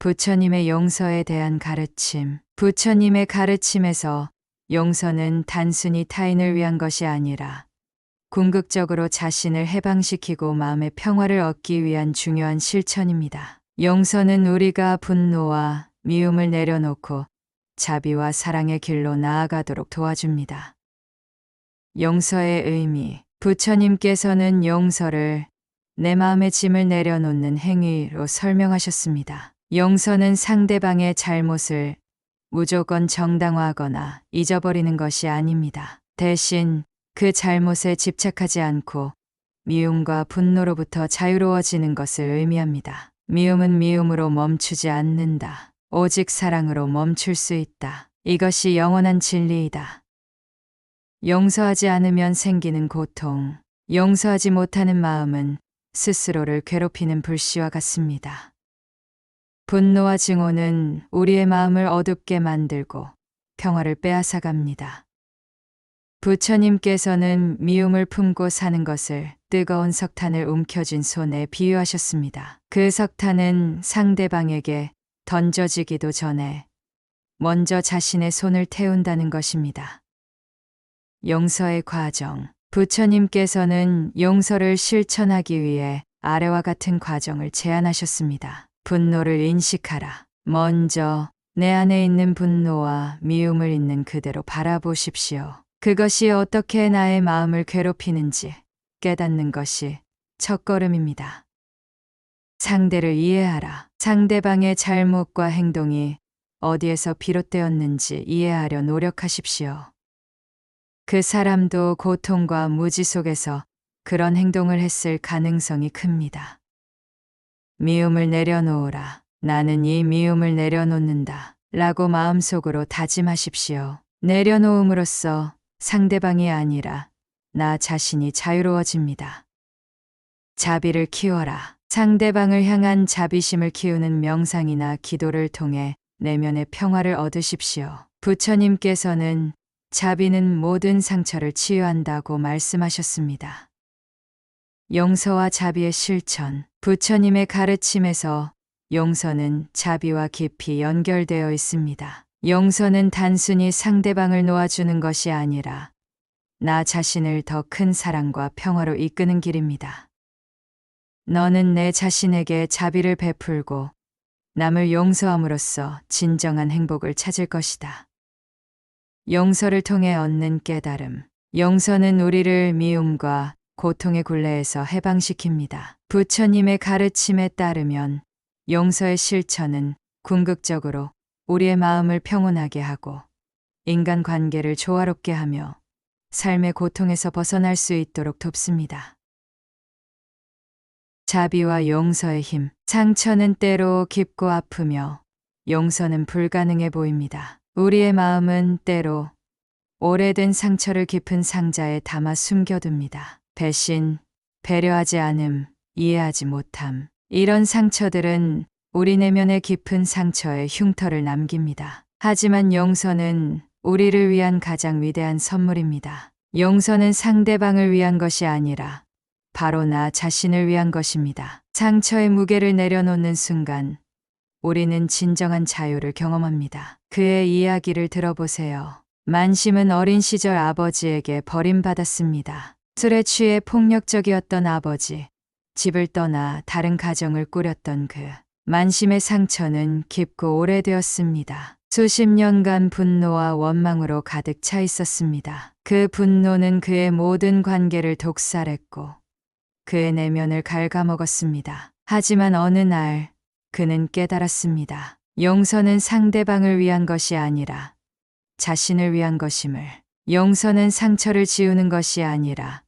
부처님의 용서에 대한 가르침. 부처님의 가르침에서 용서는 단순히 타인을 위한 것이 아니라 궁극적으로 자신을 해방시키고 마음의 평화를 얻기 위한 중요한 실천입니다. 용서는 우리가 분노와 미움을 내려놓고 자비와 사랑의 길로 나아가도록 도와줍니다. 용서의 의미. 부처님께서는 용서를 내 마음의 짐을 내려놓는 행위로 설명하셨습니다. 용서는 상대방의 잘못을 무조건 정당화하거나 잊어버리는 것이 아닙니다. 대신 그 잘못에 집착하지 않고 미움과 분노로부터 자유로워지는 것을 의미합니다. 미움은 미움으로 멈추지 않는다. 오직 사랑으로 멈출 수 있다. 이것이 영원한 진리이다. 용서하지 않으면 생기는 고통, 용서하지 못하는 마음은 스스로를 괴롭히는 불씨와 같습니다. 분노와 증오는 우리의 마음을 어둡게 만들고 평화를 빼앗아갑니다. 부처님께서는 미움을 품고 사는 것을 뜨거운 석탄을 움켜쥔 손에 비유하셨습니다. 그 석탄은 상대방에게 던져지기도 전에 먼저 자신의 손을 태운다는 것입니다. 용서의 과정. 부처님께서는 용서를 실천하기 위해 아래와 같은 과정을 제안하셨습니다. 분노를 인식하라. 먼저 내 안에 있는 분노와 미움을 있는 그대로 바라보십시오. 그것이 어떻게 나의 마음을 괴롭히는지 깨닫는 것이 첫걸음입니다. 상대를 이해하라. 상대방의 잘못과 행동이 어디에서 비롯되었는지 이해하려 노력하십시오. 그 사람도 고통과 무지 속에서 그런 행동을 했을 가능성이 큽니다. 미움을 내려놓으라. 나는 이 미움을 내려놓는다. 라고 마음속으로 다짐하십시오. 내려놓음으로써 상대방이 아니라 나 자신이 자유로워집니다. 자비를 키워라. 상대방을 향한 자비심을 키우는 명상이나 기도를 통해 내면의 평화를 얻으십시오. 부처님께서는 자비는 모든 상처를 치유한다고 말씀하셨습니다. 용서와 자비의 실천. 부처님의 가르침에서 용서는 자비와 깊이 연결되어 있습니다. 용서는 단순히 상대방을 놓아주는 것이 아니라 나 자신을 더 큰 사랑과 평화로 이끄는 길입니다. 너는 내 자신에게 자비를 베풀고 남을 용서함으로써 진정한 행복을 찾을 것이다. 용서를 통해 얻는 깨달음. 용서는 우리를 미움과 고통의 굴레에서 해방시킵니다. 부처님의 가르침에 따르면 용서의 실천은 궁극적으로 우리의 마음을 평온하게 하고 인간 관계를 조화롭게 하며 삶의 고통에서 벗어날 수 있도록 돕습니다. 자비와 용서의 힘. 상처는 때로 깊고 아프며 용서는 불가능해 보입니다. 우리의 마음은 때로 오래된 상처를 깊은 상자에 담아 숨겨둡니다. 배신, 배려하지 않음, 이해하지 못함. 이런 상처들은 우리 내면의 깊은 상처에 흉터를 남깁니다. 하지만 용서는 우리를 위한 가장 위대한 선물입니다. 용서는 상대방을 위한 것이 아니라 바로 나 자신을 위한 것입니다. 상처의 무게를 내려놓는 순간 우리는 진정한 자유를 경험합니다. 그의 이야기를 들어보세요. 만심은 어린 시절 아버지에게 버림받았습니다. 술에 취해 폭력적이었던 아버지, 집을 떠나 다른 가정을 꾸렸던 그 만심의 상처는 깊고 오래되었습니다. 수십 년간 분노와 원망으로 가득 차 있었습니다. 그 분노는 그의 모든 관계를 독살했고 그의 내면을 갉아먹었습니다. 하지만 어느 날 그는 깨달았습니다. 용서는 상대방을 위한 것이 아니라 자신을 위한 것임을. 용서는 상처를 지우는 것이 아니라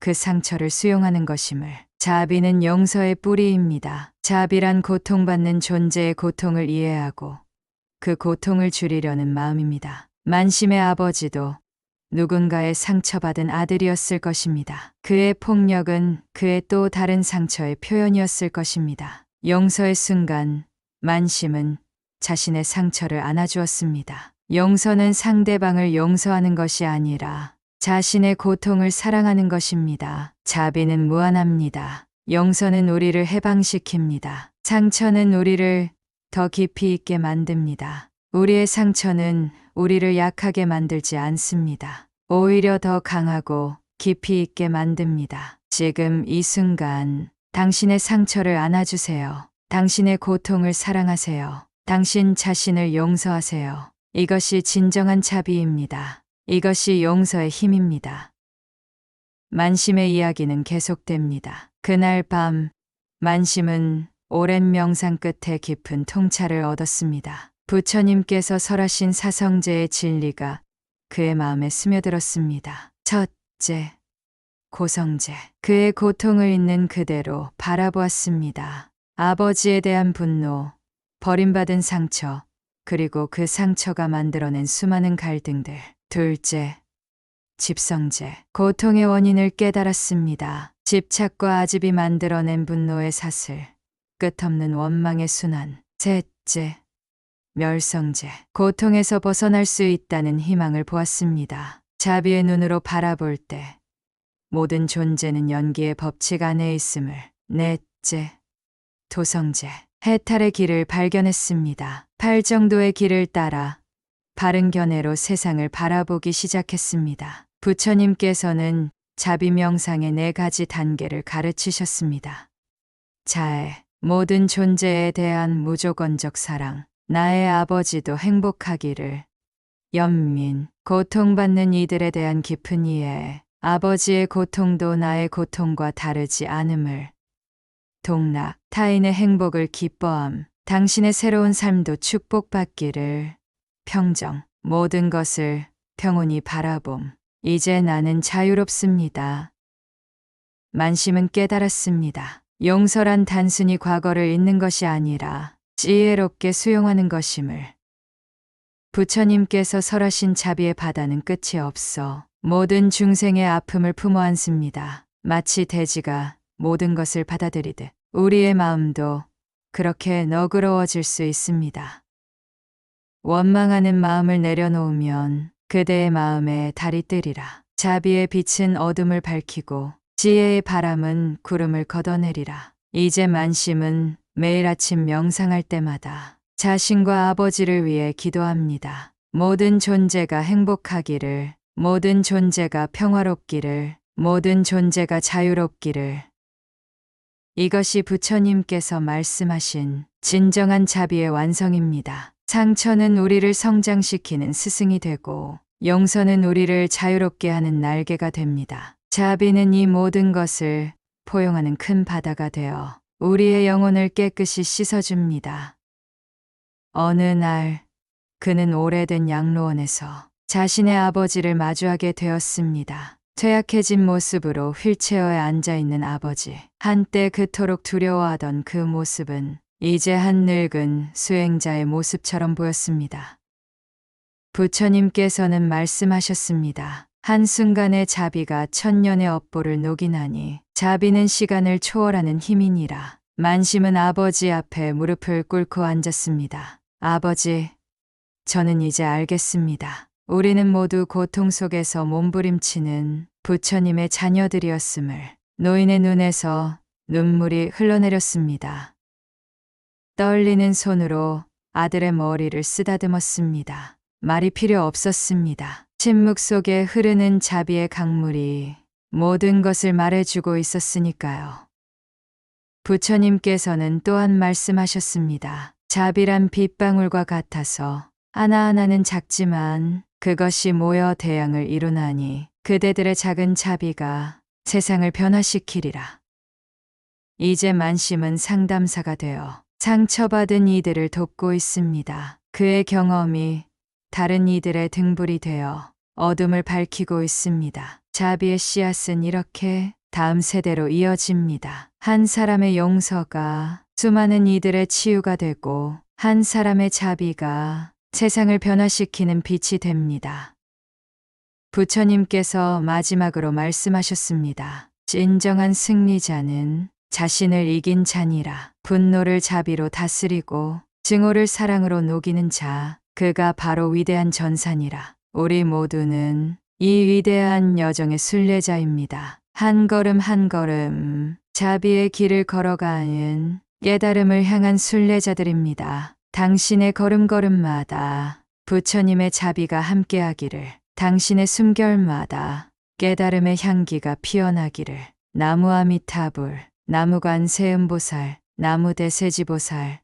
그 상처를 수용하는 것임을. 자비는 용서의 뿌리입니다. 자비란 고통받는 존재의 고통을 이해하고 그 고통을 줄이려는 마음입니다. 만심의 아버지도 누군가의 상처받은 아들이었을 것입니다. 그의 폭력은 그의 또 다른 상처의 표현이었을 것입니다. 용서의 순간 만심은 자신의 상처를 안아주었습니다. 용서는 상대방을 용서하는 것이 아니라 자신의 고통을 사랑하는 것입니다. 자비는 무한합니다. 용서는 우리를 해방시킵니다. 상처는 우리를 더 깊이 있게 만듭니다. 우리의 상처는 우리를 약하게 만들지 않습니다. 오히려 더 강하고 깊이 있게 만듭니다. 지금 이 순간 당신의 상처를 안아주세요. 당신의 고통을 사랑하세요. 당신 자신을 용서하세요. 이것이 진정한 자비입니다. 이것이 용서의 힘입니다. 만심의 이야기는 계속됩니다. 그날 밤, 만심은 오랜 명상 끝에 깊은 통찰을 얻었습니다. 부처님께서 설하신 사성제의 진리가 그의 마음에 스며들었습니다. 첫째, 고성제. 그의 고통을 있는 그대로 바라보았습니다. 아버지에 대한 분노, 버림받은 상처, 그리고 그 상처가 만들어낸 수많은 갈등들. 둘째, 집성제. 고통의 원인을 깨달았습니다. 집착과 아집이 만들어낸 분노의 사슬, 끝없는 원망의 순환. 셋째, 멸성제. 고통에서 벗어날 수 있다는 희망을 보았습니다. 자비의 눈으로 바라볼 때 모든 존재는 연기의 법칙 안에 있음을. 넷째, 도성제. 해탈의 길을 발견했습니다. 팔 정도의 길을 따라 바른 견해로 세상을 바라보기 시작했습니다. 부처님께서는 자비 명상의 네 가지 단계를 가르치셨습니다. 자애, 모든 존재에 대한 무조건적 사랑, 나의 아버지도 행복하기를, 연민, 고통받는 이들에 대한 깊은 이해, 아버지의 고통도 나의 고통과 다르지 않음을, 동락, 타인의 행복을 기뻐함, 당신의 새로운 삶도 축복받기를, 평정, 모든 것을 평온히 바라봄. 이제 나는 자유롭습니다. 만심은 깨달았습니다. 용서란 단순히 과거를 잊는 것이 아니라 지혜롭게 수용하는 것임을. 부처님께서 설하신 자비의 바다는 끝이 없어 모든 중생의 아픔을 품어 안습니다. 마치 돼지가 모든 것을 받아들이듯 우리의 마음도 그렇게 너그러워질 수 있습니다. 원망하는 마음을 내려놓으면 그대의 마음에 달이 뜨리라. 자비의 빛은 어둠을 밝히고 지혜의 바람은 구름을 걷어내리라. 이제 만심은 매일 아침 명상할 때마다 자신과 아버지를 위해 기도합니다. 모든 존재가 행복하기를, 모든 존재가 평화롭기를, 모든 존재가 자유롭기를. 이것이 부처님께서 말씀하신 진정한 자비의 완성입니다. 상처는 우리를 성장시키는 스승이 되고 용서는 우리를 자유롭게 하는 날개가 됩니다. 자비는 이 모든 것을 포용하는 큰 바다가 되어 우리의 영혼을 깨끗이 씻어줍니다. 어느 날 그는 오래된 양로원에서 자신의 아버지를 마주하게 되었습니다. 퇴약해진 모습으로 휠체어에 앉아 있는 아버지. 한때 그토록 두려워하던 그 모습은 이제 한 늙은 수행자의 모습처럼 보였습니다. 부처님께서는 말씀하셨습니다. 한순간의 자비가 천년의 업보를 녹이나니 자비는 시간을 초월하는 힘이니라. 만심은 아버지 앞에 무릎을 꿇고 앉았습니다. 아버지, 저는 이제 알겠습니다. 우리는 모두 고통 속에서 몸부림치는 부처님의 자녀들이었음을 노인의 눈에서 눈물이 흘러내렸습니다. 떨리는 손으로 아들의 머리를 쓰다듬었습니다. 말이 필요 없었습니다. 침묵 속에 흐르는 자비의 강물이 모든 것을 말해주고 있었으니까요. 부처님께서는 또한 말씀하셨습니다. 자비란 빗방울과 같아서 하나하나는 작지만 그것이 모여 대양을 이루나니 그대들의 작은 자비가 세상을 변화시키리라. 이제 만심은 상담사가 되어 상처받은 이들을 돕고 있습니다. 그의 경험이 다른 이들의 등불이 되어 어둠을 밝히고 있습니다. 자비의 씨앗은 이렇게 다음 세대로 이어집니다. 한 사람의 용서가 수많은 이들의 치유가 되고 한 사람의 자비가 세상을 변화시키는 빛이 됩니다. 부처님께서 마지막으로 말씀하셨습니다. 진정한 승리자는 자신을 이긴 자니라. 분노를 자비로 다스리고 증오를 사랑으로 녹이는 자, 그가 바로 위대한 전산이라. 우리 모두는 이 위대한 여정의 순례자입니다. 한 걸음 한 걸음 자비의 길을 걸어가는 깨달음을 향한 순례자들입니다. 당신의 걸음걸음마다 부처님의 자비가 함께하기를, 당신의 숨결마다 깨달음의 향기가 피어나기를, 나무 아미타불, 나무관 세음보살, 나무대 세지보살.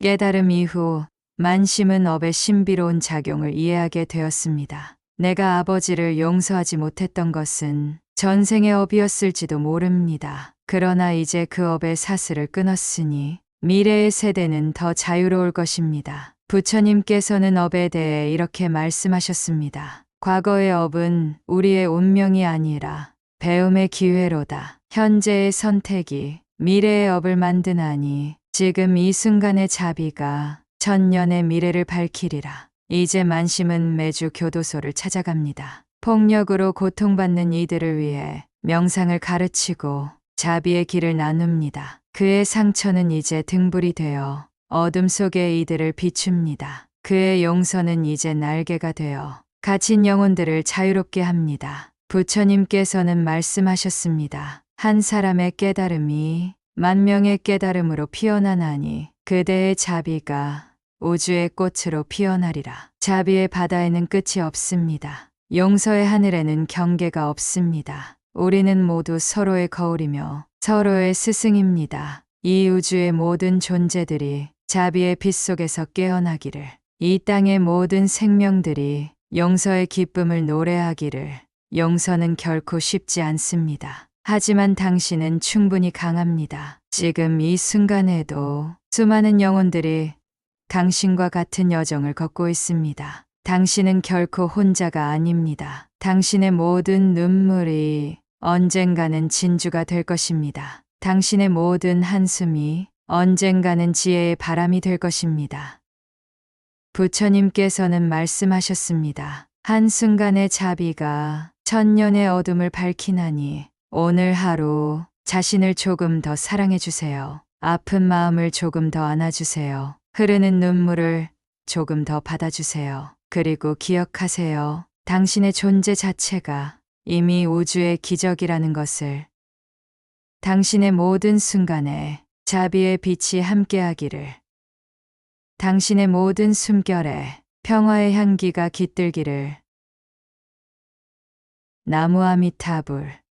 깨달음 이후 만심은 업의 신비로운 작용을 이해하게 되었습니다. 내가 아버지를 용서하지 못했던 것은 전생의 업이었을지도 모릅니다. 그러나 이제 그 업의 사슬을 끊었으니 미래의 세대는 더 자유로울 것입니다. 부처님께서는 업에 대해 이렇게 말씀하셨습니다. 과거의 업은 우리의 운명이 아니라 배움의 기회로다. 현재의 선택이 미래의 업을 만드나니 지금 이 순간의 자비가 천년의 미래를 밝히리라. 이제 만심은 매주 교도소를 찾아갑니다. 폭력으로 고통받는 이들을 위해 명상을 가르치고 자비의 길을 나눕니다. 그의 상처는 이제 등불이 되어 어둠 속의 이들을 비춥니다. 그의 용서는 이제 날개가 되어 갇힌 영혼들을 자유롭게 합니다. 부처님께서는 말씀하셨습니다. 한 사람의 깨달음이 만명의 깨달음으로 피어나나니 그대의 자비가 우주의 꽃으로 피어나리라. 자비의 바다에는 끝이 없습니다. 용서의 하늘에는 경계가 없습니다. 우리는 모두 서로의 거울이며 서로의 스승입니다. 이 우주의 모든 존재들이 자비의 빛 속에서 깨어나기를, 이 땅의 모든 생명들이 용서의 기쁨을 노래하기를, 용서는 결코 쉽지 않습니다. 하지만 당신은 충분히 강합니다. 지금 이 순간에도 수많은 영혼들이 당신과 같은 여정을 걷고 있습니다. 당신은 결코 혼자가 아닙니다. 당신의 모든 눈물이 언젠가는 진주가 될 것입니다. 당신의 모든 한숨이 언젠가는 지혜의 바람이 될 것입니다. 부처님께서는 말씀하셨습니다. 한순간의 자비가 천년의 어둠을 밝히나니 오늘 하루 자신을 조금 더 사랑해 주세요. 아픈 마음을 조금 더 안아주세요. 흐르는 눈물을 조금 더 받아주세요. 그리고 기억하세요. 당신의 존재 자체가 이미 우주의 기적이라는 것을 당신의 모든 순간에 자비의 빛이 함께하기를 당신의 모든 숨결에 평화의 향기가 깃들기를 나무 아미타불